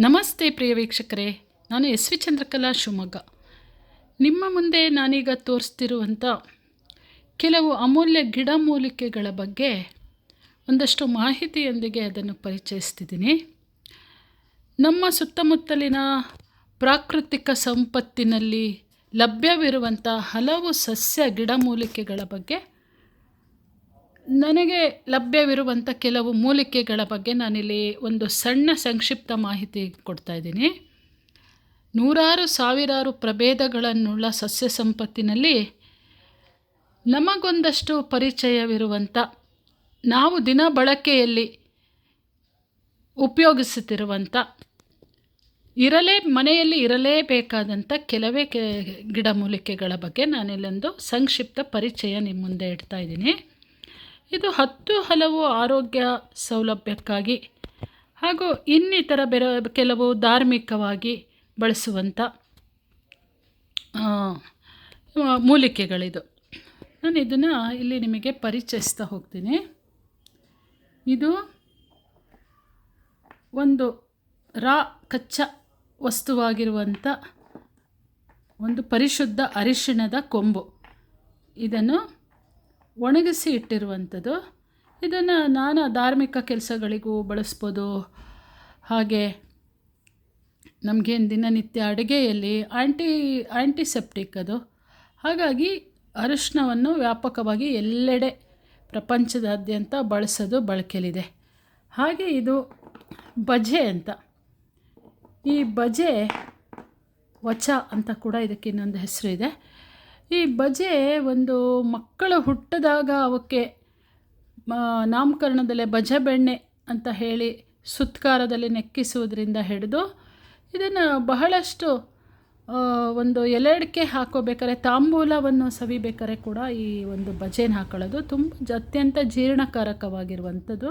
ನಮಸ್ತೆ ಪ್ರಿಯ ವೀಕ್ಷಕರೇ, ನಾನು ಎಸ್ ವಿ ಚಂದ್ರಕಲಾ ಶಿವಮೊಗ್ಗ. ನಿಮ್ಮ ಮುಂದೆ ನಾನೀಗ ತೋರಿಸ್ತಿರುವಂಥ ಕೆಲವು ಅಮೂಲ್ಯ ಗಿಡಮೂಲಿಕೆಗಳ ಬಗ್ಗೆ ಒಂದಷ್ಟು ಮಾಹಿತಿಯೊಂದಿಗೆ ಅದನ್ನು ಪರಿಚಯಿಸ್ತಿದ್ದೀನಿ. ನಮ್ಮ ಸುತ್ತಮುತ್ತಲಿನ ಪ್ರಾಕೃತಿಕ ಸಂಪತ್ತಿನಲ್ಲಿ ಲಭ್ಯವಿರುವಂಥ ಹಲವು ಸಸ್ಯ ಗಿಡಮೂಲಿಕೆಗಳ ಬಗ್ಗೆ ನನಗೆ ಲಭ್ಯವಿರುವಂಥ ಕೆಲವು ಮೂಲಿಕೆಗಳ ಬಗ್ಗೆ ನಾನಿಲ್ಲಿ ಒಂದು ಸಣ್ಣ ಸಂಕ್ಷಿಪ್ತ ಮಾಹಿತಿ ಕೊಡ್ತಾ ಇದ್ದೀನಿ. ನೂರಾರು ಸಾವಿರಾರು ಪ್ರಭೇದಗಳನ್ನುಳ್ಳ ಸಸ್ಯ ಸಂಪತ್ತಿನಲ್ಲಿ ನಮಗೊಂದಷ್ಟು ಪರಿಚಯವಿರುವಂಥ ನಾವು ದಿನ ಬಳಕೆಯಲ್ಲಿ ಉಪಯೋಗಿಸುತ್ತಿರುವಂಥ ಇರಲೇ ಮನೆಯಲ್ಲಿ ಇರಲೇಬೇಕಾದಂಥ ಕೆಲವೇ ಕೆ ಗಿಡಮೂಲಿಕೆಗಳ ಬಗ್ಗೆ ನಾನಿಲ್ಲೊಂದು ಸಂಕ್ಷಿಪ್ತ ಪರಿಚಯ ನಿಮ್ಮ ಮುಂದೆ ಇಡ್ತಾ ಇದ್ದೀನಿ. ಇದು ಹತ್ತು ಹಲವು ಆರೋಗ್ಯ ಸೌಲಭ್ಯಕ್ಕಾಗಿ ಹಾಗೂ ಇನ್ನಿತರ ಬೇರೆ ಕೆಲವು ಧಾರ್ಮಿಕವಾಗಿ ಬಳಸುವಂಥ ಮೂಲಿಕೆಗಳಿದು. ನಾನು ಇದನ್ನು ಇಲ್ಲಿ ನಿಮಗೆ ಪರಿಚಯಿಸ್ತಾ ಹೋಗ್ತೀನಿ. ಇದು ಒಂದು ರಾ ಕಚ್ಚಾ ವಸ್ತುವಾಗಿರುವಂಥ ಒಂದು ಪರಿಶುದ್ಧ ಅರಿಶಿಣದ ಕೊಂಬು. ಇದನ್ನು ಒಣಗಿಸಿ ಇಟ್ಟಿರುವಂಥದ್ದು. ಇದನ್ನು ನಾನಾ ಧಾರ್ಮಿಕ ಕೆಲಸಗಳಿಗೂ ಬಳಸ್ಬೋದು. ಹಾಗೆ ನಮಗೇನು ದಿನನಿತ್ಯ ಅಡುಗೆಯಲ್ಲಿ ಆ್ಯಂಟಿ ಆ್ಯಂಟಿಸೆಪ್ಟಿಕ್ ಅದು. ಹಾಗಾಗಿ ಅರಿಶಿನವನ್ನು ವ್ಯಾಪಕವಾಗಿ ಎಲ್ಲೆಡೆ ಪ್ರಪಂಚದಾದ್ಯಂತ ಬಳಸೋದು ಬಳಕೆಯಲ್ಲಿದೆ. ಹಾಗೆ ಇದು ಬಜೆ ಅಂತ. ಈ ಬಜೆ ವಚ ಅಂತ ಕೂಡ ಇದಕ್ಕೆ ಇನ್ನೊಂದು ಹೆಸರು ಇದೆ. ಈ ಬಜೆ ಒಂದು ಮಕ್ಕಳು ಹುಟ್ಟಿದಾಗ ಅವಕ್ಕೆ ನಾಮಕರಣದಲ್ಲೇ ಬಜೆ ಬೆಣ್ಣೆ ಅಂತ ಹೇಳಿ ಸುತ್ಕಾರದಲ್ಲಿ ನೆಕ್ಕಿಸುವುದರಿಂದ ಹಿಡಿದು ಇದನ್ನು ಬಹಳಷ್ಟು ಒಂದು ಎಲೆಡಿಕೆ ಹಾಕೋಬೇಕಾದ್ರೆ ತಾಂಬೂಲವನ್ನು ಸವಿಬೇಕಾದ್ರೆ ಕೂಡ ಈ ಒಂದು ಬಜೆನ ಹಾಕೊಳ್ಳೋದು ತುಂಬ ಅತ್ಯಂತ ಜೀರ್ಣಕಾರಕವಾಗಿರುವಂಥದ್ದು.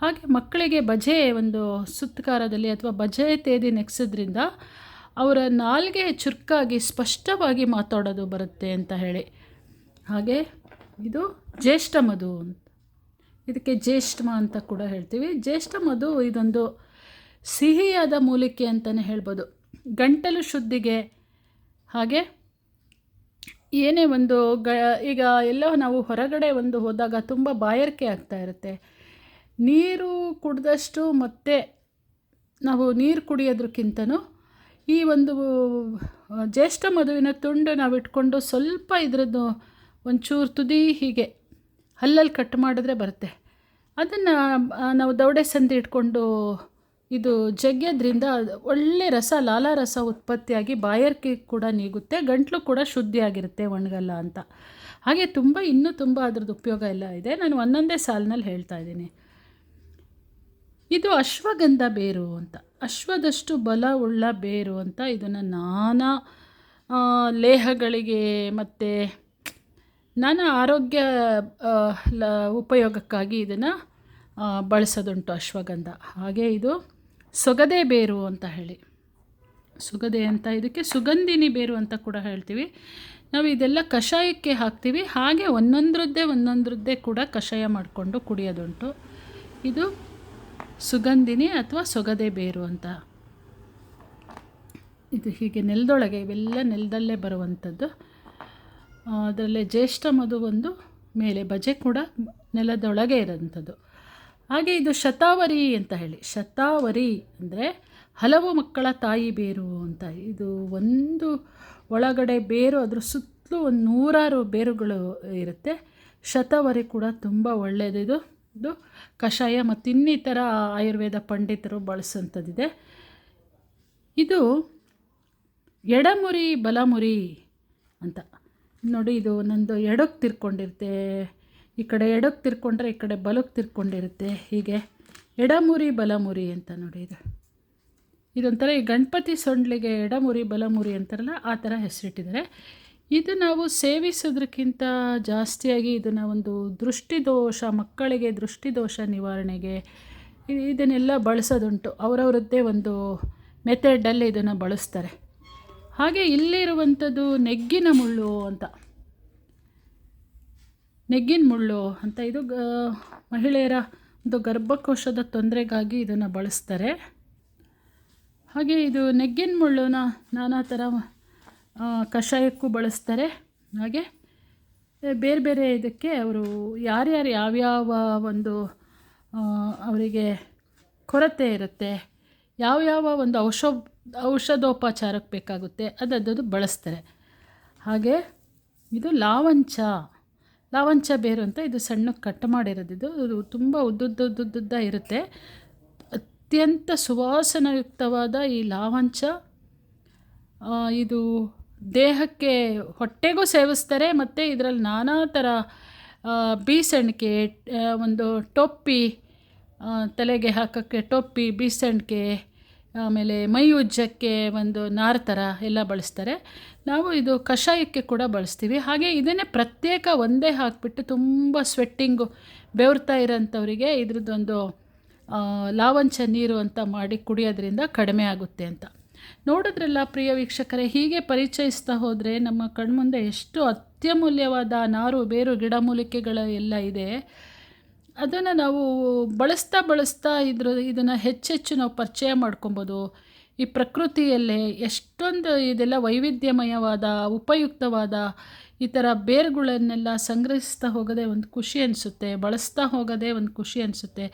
ಹಾಗೆ ಮಕ್ಕಳಿಗೆ ಬಜೆ ಒಂದು ಸುತ್ಕಾರದಲ್ಲಿ ಅಥವಾ ಬಜೆ ತೇದಿ ನೆಕ್ಸೋದ್ರಿಂದ ಅವರ ನಾಲ್ಗೆ ಚುರುಕಾಗಿ ಸ್ಪಷ್ಟವಾಗಿ ಮಾತಾಡೋದು ಬರುತ್ತೆ ಅಂತ ಹೇಳಿ. ಹಾಗೆ ಇದು ಜ್ಯೇಷ್ಠ ಮಧು ಅಂತ. ಇದಕ್ಕೆ ಜ್ಯೇಷ್ಠಮ ಅಂತ ಕೂಡ ಹೇಳ್ತೀವಿ. ಜ್ಯೇಷ್ಠ ಮಧು ಇದೊಂದು ಸಿಹಿಯಾದ ಮೂಲಿಕೆ ಅಂತಲೇ ಹೇಳ್ಬೋದು. ಗಂಟಲು ಶುದ್ಧಿಗೆ ಹಾಗೆ ಏನೇ ಒಂದು ಗ, ಈಗ ಎಲ್ಲೋ ನಾವು ಹೊರಗಡೆ ಒಂದು ಹೋದಾಗ ತುಂಬ ಬಾಯಾರಿಕೆ ಆಗ್ತಾ ಇರುತ್ತೆ. ನೀರು ಕುಡಿದಷ್ಟು ಮತ್ತೆ ನಾವು ನೀರು ಕುಡಿಯೋದಕ್ಕಿಂತನೂ ಈ ಒಂದು ಜ್ಯೇಷ್ಠ ಮಧುವಿನ ತುಂಡು ನಾವು ಇಟ್ಕೊಂಡು ಸ್ವಲ್ಪ ಇದರದ್ದು ಒಂಚೂರು ತುದಿ ಹೀಗೆ ಹಲ್ಲಲ್ಲಿ ಕಟ್ ಮಾಡಿದ್ರೆ ಬರುತ್ತೆ. ಅದನ್ನು ನಾವು ದೌಡೆ ಸಂದಿ ಇಟ್ಕೊಂಡು ಇದು ಜಗ್ಗೋದ್ರಿಂದ ಒಳ್ಳೆ ರಸ, ಲಾಲ ರಸ ಉತ್ಪತ್ತಿಯಾಗಿ ಬಾಯರ್ಕೆ ಕೂಡ ನೀಗುತ್ತೆ, ಗಂಟ್ಲು ಕೂಡ ಶುದ್ಧಿಯಾಗಿರುತ್ತೆ ಒಣಗಲ್ಲ ಅಂತ. ಹಾಗೆ ತುಂಬ, ಇನ್ನೂ ತುಂಬ ಅದ್ರದ್ದು ಉಪಯೋಗ ಎಲ್ಲ ಇದೆ. ನಾನು ಒಂದೊಂದೇ ಸಾಲಿನಲ್ಲಿ ಹೇಳ್ತಾ ಇದ್ದೀನಿ. ಇದು ಅಶ್ವಗಂಧ ಬೇರು ಅಂತ. ಅಶ್ವದಷ್ಟು ಬಲ ಉಳ್ಳ ಬೇರು ಅಂತ ಇದನ್ನು ನಾನಾ ಲೇಹಗಳಿಗೆ ಮತ್ತು ನಾನಾ ಆರೋಗ್ಯ ಲ, ಉಪಯೋಗಕ್ಕಾಗಿ ಇದನ್ನು ಬಳಸೋದುಂಟು ಅಶ್ವಗಂಧ. ಹಾಗೆ ಇದು ಸೊಗದೆ ಬೇರು ಅಂತ ಹೇಳಿ. ಸುಗದೆ ಅಂತ ಇದಕ್ಕೆ ಸುಗಂಧಿನಿ ಬೇರು ಅಂತ ಕೂಡ ಹೇಳ್ತೀವಿ. ನಾವು ಇದೆಲ್ಲ ಕಷಾಯಕ್ಕೆ ಹಾಕ್ತೀವಿ. ಹಾಗೆ ಒಂದೊಂದ್ರದ್ದೇ ಒಂದೊಂದ್ರದ್ದೇ ಕೂಡ ಕಷಾಯ ಮಾಡಿಕೊಂಡು ಕುಡಿಯೋದುಂಟು. ಇದು ಸುಗಂಧಿನಿ ಅಥವಾ ಸೊಗದೆ ಬೇರು ಅಂತ? ಇದು ಹೀಗೆ ನೆಲದೊಳಗೆ ಇವೆಲ್ಲ ನೆಲದಲ್ಲೇ ಬರುವಂಥದ್ದು. ಅದರಲ್ಲೇ ಜ್ಯೇಷ್ಠ ಮಧು ಒಂದು ಮೇಲೆ ಬಜೆ ಕೂಡ ನೆಲದೊಳಗೆ ಇರೋಂಥದ್ದು ಹಾಗೆ ಇದು ಶತಾವರಿ ಅಂತ ಹೇಳಿ. ಶತಾವರಿ ಅಂದರೆ ಹಲವು ಮಕ್ಕಳ ತಾಯಿ ಬೇರು ಅಂತ. ಇದು ಒಂದು ಒಳಗಡೆ ಬೇರು, ಅದರ ಸುತ್ತಲೂ ಒಂದು ನೂರಾರು ಬೇರುಗಳು ಇರುತ್ತೆ. ಶತಾವರಿ ಕೂಡ ತುಂಬ ಒಳ್ಳೆಯದು ಇದು ಕಷಾಯ ಮತ್ತು ಇನ್ನಿತರ ಆಯುರ್ವೇದ ಪಂಡಿತರು ಬಳಸುವಂಥದ್ದಿದೆ. ಇದು ಎಡಮುರಿ, ಬಲಮುರಿ ಅಂತ. ನೋಡಿ, ಇದು ನಂದು ಎಡಕ್ಕೆ ತಿರ್ಕೊಂಡಿರುತ್ತೆ, ಈ ಕಡೆ ಎಡಕ್ಕೆ ತಿರ್ಕೊಂಡ್ರೆ ಈ ಕಡೆ ಬಲಕ್ಕೆ ತಿರ್ಕೊಂಡಿರುತ್ತೆ. ಹೀಗೆ ಎಡಮುರಿ, ಬಲಮುರಿ ಅಂತ ನೋಡಿ ಇದು. ಇದೊಂಥರ ಈ ಗಣಪತಿ ಸೊಂಡ್ಲಿಗೆ ಎಡಮುರಿ, ಬಲಮುರಿ ಅಂತಾರಲ್ಲ, ಆ ಥರ ಹೆಸರಿಟ್ಟಿದ್ದಾರೆ. ಇದು ನಾವು ಸೇವಿಸೋದಕ್ಕಿಂತ ಜಾಸ್ತಿಯಾಗಿ ಇದನ್ನು ಒಂದು ದೃಷ್ಟಿದೋಷ, ಮಕ್ಕಳಿಗೆ ದೃಷ್ಟಿದೋಷ ನಿವಾರಣೆಗೆ ಇದನ್ನೆಲ್ಲ ಬಳಸೋದುಂಟು. ಅವರವರದ್ದೇ ಒಂದು ಮೆಥಡಲ್ಲಿ ಇದನ್ನು ಬಳಸ್ತಾರೆ. ಹಾಗೆ ಇಲ್ಲಿರುವಂಥದ್ದು ನೆಗ್ಗಿನ ಮುಳ್ಳು ಅಂತ. ನೆಗ್ಗಿನ ಮುಳ್ಳು ಅಂತ ಇದು ಗ, ಮಹಿಳೆಯರ ಒಂದು ಗರ್ಭಕೋಶದ ತೊಂದರೆಗಾಗಿ ಇದನ್ನು ಬಳಸ್ತಾರೆ. ಹಾಗೆ ಇದು ನೆಗ್ಗಿನ ಮುಳ್ಳುನ ನಾನಾ ಥರ ಕಷಾಯಕ್ಕೂ ಬಳಸ್ತಾರೆ. ಹಾಗೆ ಬೇರೆ ಬೇರೆ ಇದಕ್ಕೆ ಅವರು ಯಾರ್ಯಾರು ಯಾವ್ಯಾವ ಒಂದು ಅವರಿಗೆ ಕೊರತೆ ಇರುತ್ತೆ, ಯಾವ್ಯಾವ ಒಂದು ಔಷಧ, ಔಷಧೋಪಚಾರಕ್ಕೆ ಬೇಕಾಗುತ್ತೆ ಅದದ್ದು ಬಳಸ್ತಾರೆ. ಹಾಗೆ, ಇದು ಲಾವಂಚ ಲಾವಂಚ ಬೇರು ಅಂತ ಇದು ಸಣ್ಣಕ್ಕೆ ಕಟ್ ಮಾಡಿರೋದಿದ್ದು ಇದು ತುಂಬ ಉದ್ದುದ್ದುದ್ದುದ್ದ ಇರುತ್ತೆ. ಅತ್ಯಂತ ಸುವಾಸನಯುಕ್ತವಾದ ಈ ಲಾವಂಚ ಇದು ದೇಹಕ್ಕೆ ಹೊಟ್ಟೆಗೂ ಸೇವಿಸ್ತಾರೆ, ಮತ್ತು ಇದರಲ್ಲಿ ನಾನಾ ಥರ ಬೀಸಣಿಕೆ ಒಂದು ಟೊಪ್ಪಿ ತಲೆಗೆ ಹಾಕೋಕ್ಕೆ ಟೊಪ್ಪಿ, ಬೀಸಣಿಕೆ, ಆಮೇಲೆ ಮೈ ಉಜ್ಜಕ್ಕೆ ಒಂದು ನಾರು ಥರ ಎಲ್ಲ ಬಳಸ್ತಾರೆ. ನಾವು ಇದು ಕಷಾಯಕ್ಕೆ ಕೂಡ ಬಳಸ್ತೀವಿ. ಹಾಗೆ ಇದನ್ನೇ ಪ್ರತ್ಯೇಕ ಒಂದೇ ಹಾಕಿಬಿಟ್ಟು ತುಂಬ ಸ್ವೆಟ್ಟಿಂಗು ಬೆವರ್ತಾ ಇರೋಂಥವ್ರಿಗೆ ಇದ್ರದ್ದೊಂದು ಲಾವಂಚ ನೀರು ಅಂತ ಮಾಡಿ ಕುಡಿಯೋದ್ರಿಂದ ಕಡಿಮೆ ಆಗುತ್ತೆ ಅಂತ. ನೋಡಿದ್ರಲ್ಲ ಪ್ರಿಯ ವೀಕ್ಷಕರೇ, ಹೀಗೆ ಪರಿಚಯಿಸ್ತಾ ಹೋದರೆ ನಮ್ಮ ಕಣ್ಮುಂದೆ ಎಷ್ಟು ಅತ್ಯಮೂಲ್ಯವಾದ ನಾರು, ಬೇರು ಗಿಡಮೂಲಿಕೆಗಳು ಎಲ್ಲ ಇದೆ. ಅದನ್ನು ನಾವು ಬಳಸ್ತಾ ಬಳಸ್ತಾ ಇದ್ರ, ಇದನ್ನು ಹೆಚ್ಚೆಚ್ಚು ನಾವು ಪರಿಚಯ ಮಾಡ್ಕೊಬೋದು. ಈ ಪ್ರಕೃತಿಯಲ್ಲೇ ಎಷ್ಟೊಂದು ಇದೆಲ್ಲ ವೈವಿಧ್ಯಮಯವಾದ, ಉಪಯುಕ್ತವಾದ ಈ ಥರ ಬೇರುಗಳನ್ನೆಲ್ಲ ಸಂಗ್ರಹಿಸ್ತಾ ಹೋಗೋದೇ ಒಂದು ಖುಷಿ ಅನಿಸುತ್ತೆ, ಬಳಸ್ತಾ ಹೋಗೋದೇ ಒಂದು ಖುಷಿ ಅನಿಸುತ್ತೆ.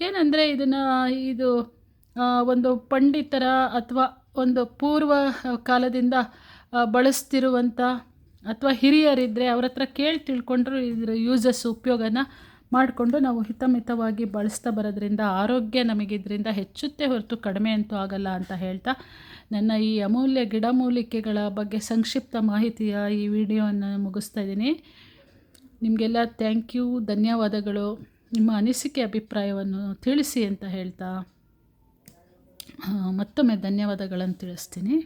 ಏನಂದರೆ ಇದನ್ನು ಇದು ಒಂದು ಪಂಡಿತರ ಅಥವಾ ಒಂದು ಪೂರ್ವ ಕಾಲದಿಂದ ಬಳಸ್ತಿರುವಂಥ ಅಥವಾ ಹಿರಿಯರಿದ್ದರೆ ಅವ್ರ ಹತ್ರ ಕೇಳಿ ತಿಳ್ಕೊಂಡ್ರು ಇದರ ಯೂಸಸ್ ಉಪಯೋಗನ ಮಾಡಿಕೊಂಡು ನಾವು ಹಿತಮಿತವಾಗಿ ಬಳಸ್ತಾ ಬರೋದ್ರಿಂದ ಆರೋಗ್ಯ ನಮಗಿದ್ರಿಂದ ಹೆಚ್ಚುತ್ತೆ ಹೊರತು ಕಡಿಮೆ ಅಂತೂ ಆಗಲ್ಲ ಅಂತ ಹೇಳ್ತಾ ನನ್ನ ಈ ಅಮೂಲ್ಯ ಗಿಡಮೂಲಿಕೆಗಳ ಬಗ್ಗೆ ಸಂಕ್ಷಿಪ್ತ ಮಾಹಿತಿಯ ಈ ವಿಡಿಯೋವನ್ನು ಮುಗಿಸ್ತಾ ಇದ್ದೀನಿ. ನಿಮಗೆಲ್ಲ ಥ್ಯಾಂಕ್ ಯು ಧನ್ಯವಾದಗಳು. ನಿಮ್ಮ ಅನಿಸಿಕೆ, ಅಭಿಪ್ರಾಯವನ್ನು ತಿಳಿಸಿ ಅಂತ ಹೇಳ್ತಾ. ಮತ್ತೊಮ್ಮೆ ಧನ್ಯವಾದಗಳನ್ನು ತಿಳಿಸ್ತೀನಿ.